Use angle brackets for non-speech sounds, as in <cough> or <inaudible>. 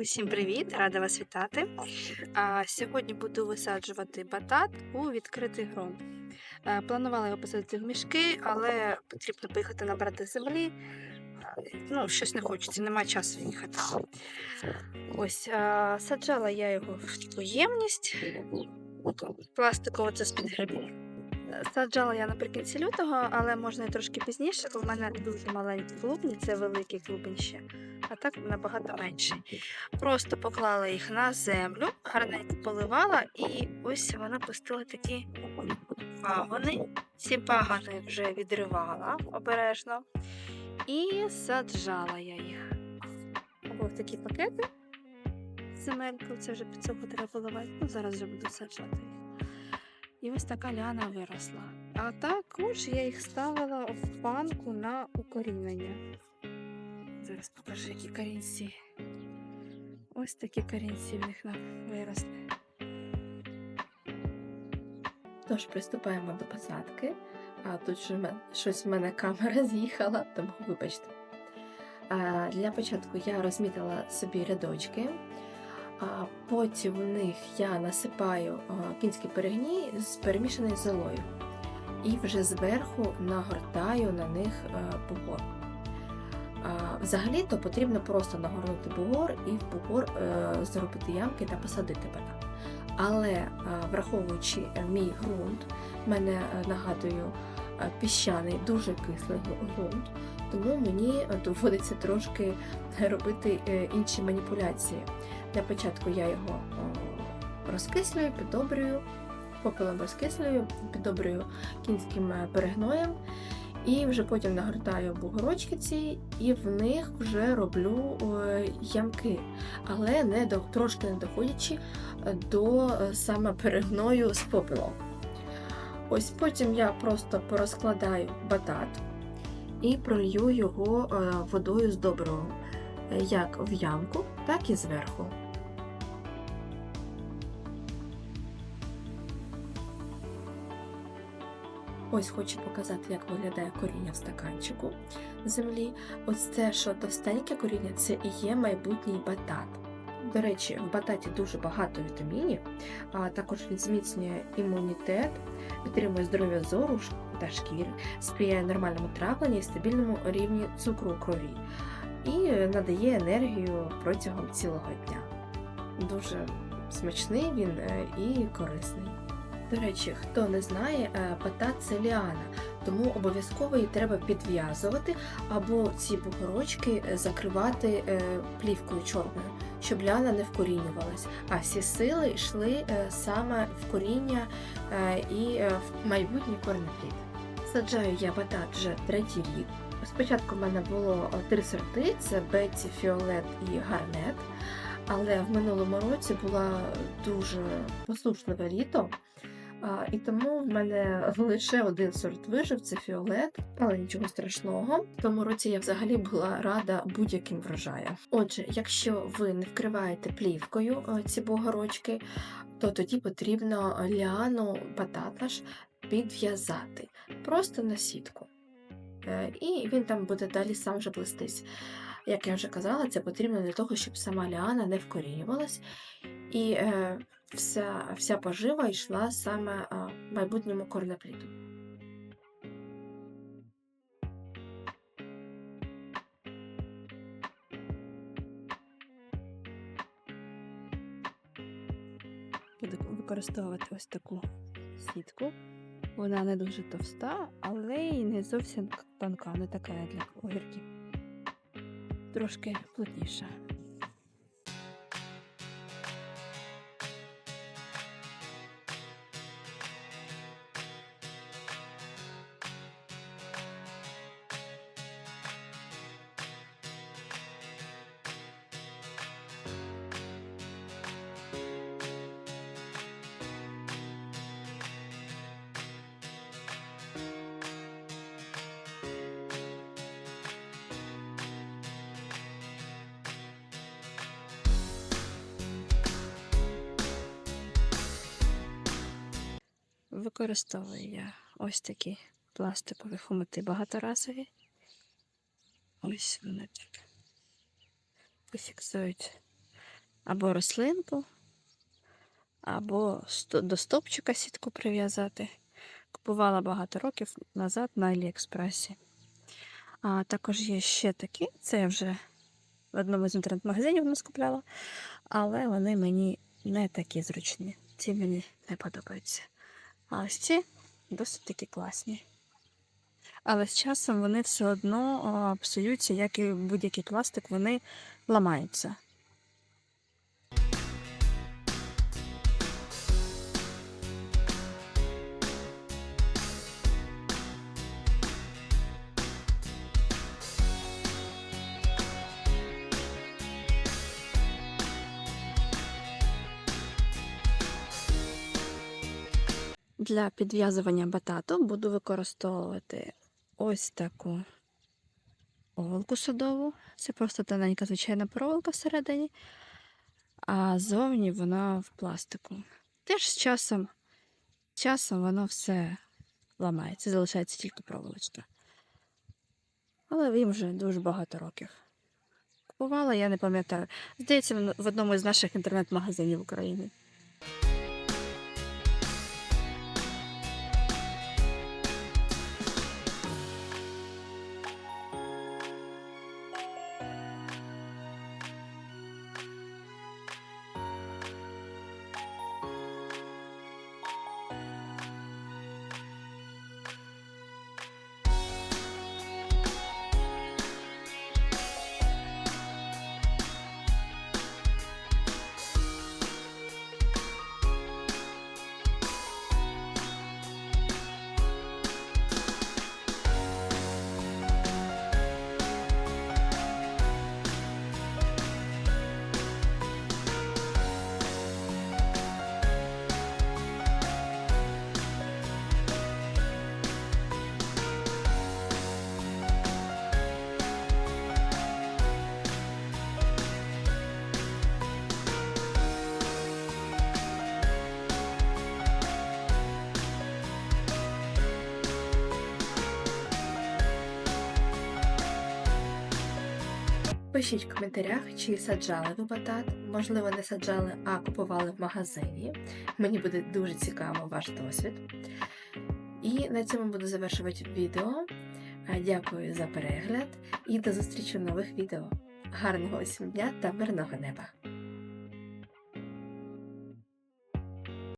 Усім привіт! Рада вас вітати. А, сьогодні буду висаджувати батат у відкритий. А, планувала його посадити в мішки, але потрібно поїхати набрати землі. Ну, щось не хочеться, нема часу їхати. Ось а, саджала я його в таку ємність. Пластиково це з-під грибів. Саджала я наприкінці лютого, але можна і трошки пізніше, бо в мене дуже маленькі клубні, це великий клубень ще, а так набагато менший. Просто поклала їх на землю, гарненько поливала, і ось вона пустила такі пагони. Ці пагони вже відривала обережно і саджала я їх. Або в такі пакети з земелькою, це вже під цього треба поливати. Ну, зараз вже буду саджати їх. І ось така ляна виросла. А також я їх ставила в банку на укорінення. Зараз покажу, які корінці. Ось такі корінці в них виросли. Тож приступаємо до посадки. А тут щось в мене камера <laughs> з'їхала, тому вибачте. Для початку я розмітила собі рядочки, потім в них я насипаю кінські перегні з перемішаною золою. І вже зверху нагортаю на них бугор. Взагалі-то потрібно просто нагорнути бугор і в бугор е, зробити ямки та посадити батат. Але е, враховуючи е, мій ґрунт, мене е, нагадую е, піщаний, дуже кислий ґрунт, тому мені е, доводиться трошки робити е, інші маніпуляції. Для початку я його е, розкислюю, піддобрюю, попелом розкислюю, піддобрюю кінським е, перегноєм. І вже потім нагортаю бугорочки ці, і в них вже роблю е, ямки, але не до, трошки не доходячи до е, саме перегною з попелом. Ось потім я просто порозкладаю батат і пролью його е, водою з добривом, е, як в ямку, так і зверху. Ось хочу показати, як виглядає коріння в стаканчику землі. Ось це, що товстеньке коріння, це і є майбутній батат. До речі, в бататі дуже багато вітамінів, а також він зміцнює імунітет, підтримує здоров'я зору та шкіри, сприяє нормальному травленню і стабільному рівні цукру у крові і надає енергію протягом цілого дня. Дуже смачний він е, і корисний. До речі, хто не знає, е, це ліана, тому обов'язково її треба підв'язувати або ці бугорочки закривати е, плівкою чорною, щоб ліана не вкорінювалась, а всі сили йшли е, саме в коріння і в майбутній корнеплід. Саджаю я батат вже третій рік. Спочатку в мене було три сорти: це Бетті, Фіолет і Гарнет. Але в минулому році була дуже послушливе літо, і тому в мене лише один сорт вижив це фіолет, але нічого страшного. В тому році я взагалі була рада будь-яким врожаям. Отже, якщо ви не вкриваєте плівкою е, ці богорочки, то тоді потрібно ліану бататаш підв'язати просто на сітку. Е, І він там буде далі сам вже плестись. Як я вже казала, це потрібно для того, щоб сама ліана не вкорінювалась, і е, вся, вся пожива йшла саме е, майбутньому корнепліду. Буду використовувати ось таку сітку. Вона не дуже товста, але й не зовсім тонка, не така, як для огірків. Трошки плотніша. Використовую я ось такі пластикові хомути багаторазові. Ось вони так пофіксують або рослинку, або до стопчика сітку прив'язати. Купувала багато років назад на Аліекспресі. А також є ще такі, це я вже в одному з інтернет-магазинів нас купляла, але вони мені не такі зручні. Ці мені не подобаються. А ось ці досить такі класні. Але з часом вони все одно псуються, як і будь-який пластик, вони ламаються. Для підв'язування батату буду використовувати ось таку проволоку садову. Це просто тоненька звичайна проволока всередині, а зовні вона в пластику. Теж з часом, часом воно все ламається, залишається тільки проволочка. Але їм вже дуже багато років. Купувала, я не пам'ятаю. Здається, в одному з наших інтернет-магазинів України. Пишіть в коментарях, чи саджали ви батат, можливо, не саджали, а купували в магазині. Мені буде дуже цікаво ваш досвід. І на цьому буду завершувати відео. Дякую за перегляд і до зустрічі в нових відео. Гарного усім дня та мирного неба!